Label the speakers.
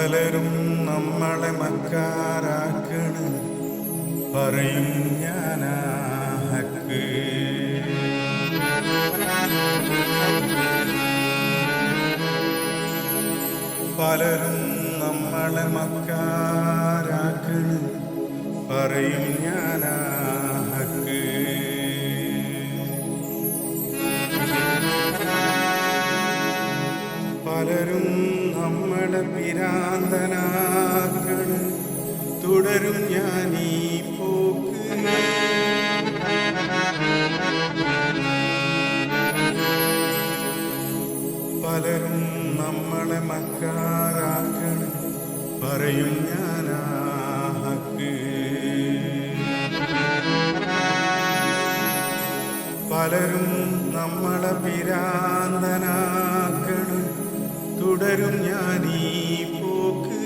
Speaker 1: പലരും നമ്മളെ മക്കാരാക്കണ്. പറയും ഞാനാ പലരും നമ്മളെ മക്കാരാക്കണ്. പറയും ഞാനാ പലരും നമ്മളെ പിരാന്തനാക്കണ് തുടരും ഞാൻ ഈ പോക്ക്. പലരും നമ്മളെ മക്കാരാക്കണ്. പറയും ഞാനാക്ക് പലരും നമ്മളെ തുടരും ഞാൻ ഈ പോക്ക്.